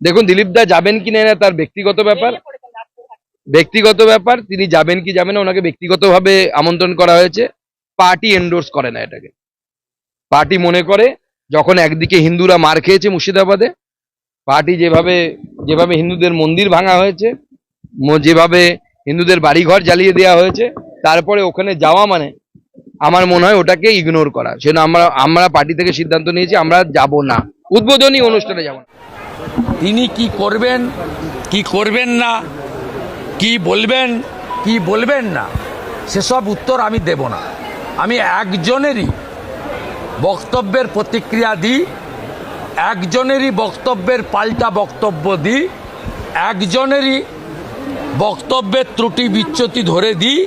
দেখুন, দিলীপ দা যাবেন কি না তার ব্যক্তিগত ব্যাপার। ব্যক্তিগত ব্যাপার, তিনি যাবেন কি যাবেন না, ওনাকে ব্যক্তিগতভাবে আমন্ত্রণ করা হয়েছে। পার্টি এন্ডোর্স করে না এটাকে। পার্টি মনে করে, যখন একদিকে হিন্দুরা মার খেয়েছে মুর্শিদাবাদে, পার্টি যেভাবে যেভাবে হিন্দুদের মন্দির ভাঙা হয়েছে যেভাবে হিন্দুদের বাড়িঘর জ্বালিয়ে দেওয়া হয়েছে, তারপরে ওখানে যাওয়া মানে আমার মনে হয় ওটাকে ইগনোর করা। সেজন্য আমরা আমরা পার্টি থেকে সিদ্ধান্ত নিয়েছি, আমরা যাব না। উদ্বোধনী অনুষ্ঠানে যাব না। তিনি কি করবেন কি করবেন না, কি বলবেন কি বলবেন না, সেসব উত্তর আমি দেব না। আমি একজনেরই বক্তব্যের প্রতিক্রিয়া দিই, একজনেরই বক্তব্যের পাল্টা বক্তব্য দিই, একজনেরই বক্তব্যের ত্রুটি বিচ্যুতি ধরে দিই,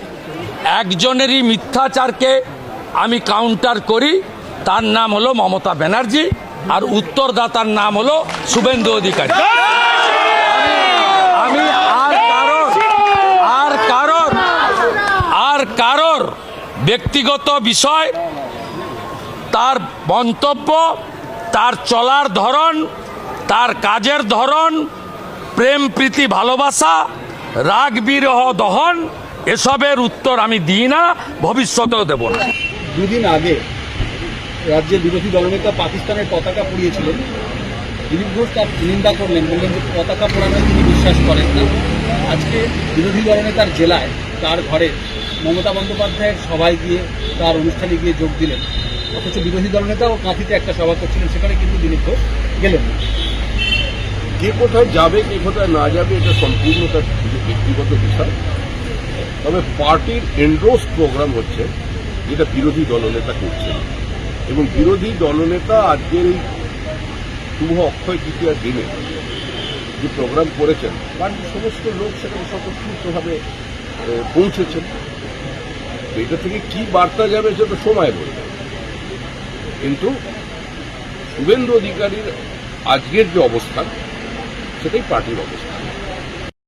একজনেরই মিথ্যাচারকে আমি কাউন্টার করি। তার নাম হলো মমতা ব্যানার্জি। আর উত্তরদাতার নাম হলো শুভেন্দু অধিকারী। আমি আর কারোর আর কারোর আর কারোর ব্যক্তিগত বিষয়, তার মন্তব্য, তার চলার ধরন, তার কাজের ধরন, প্রেম, প্রীতি, ভালোবাসা, রাগ, বিরহ, দহন, এসবের উত্তর আমি দিই না, ভবিষ্যতেও দেব না। দুদিন আগে রাজ্যের বিরোধী দলনেতা পাকিস্তানের পতাকা পুড়িয়েছিলেন। দিলীপ ঘোষ তার নিন্দা করলেন, বললেন যে পতাকা পোড়ানোয় তিনি বিশ্বাস করেন না। আজকে বিরোধী দলনেতার জেলায় তার ঘরে মমতা বন্দ্যোপাধ্যায়ের সভায় গিয়ে তার অনুষ্ঠানে গিয়ে যোগ দিলেন। অথচ বিরোধী দলনেতাও কাঁথিতে একটা সভা করছিলেন, সেখানে কিন্তু দিলীপ ঘোষ গেলেন না। কে কোথায় যাবে কে কোথায় না যাবে, এটা সম্পূর্ণ তার ব্যক্তিগত বিষয়। তবে পার্টির এন্ডোর্স প্রোগ্রাম হচ্ছে, যেটা বিরোধী দলনেতা করছেন। এবং বিরোধী দলনেতা আজকের এই শুভ অক্ষয় তৃতীয়ার দিনে যে প্রোগ্রাম করেছেন পার্টির সমস্ত লোক সেখানে স্বতঃস্ফূর্তভাবে পৌঁছেছেন। এটা থেকে কি বার্তা যাবে সেটা সময় বলবে। কিন্তু শুভেন্দু অধিকারীর আজকের যে অবস্থান, সেটাই পার্টির অবস্থান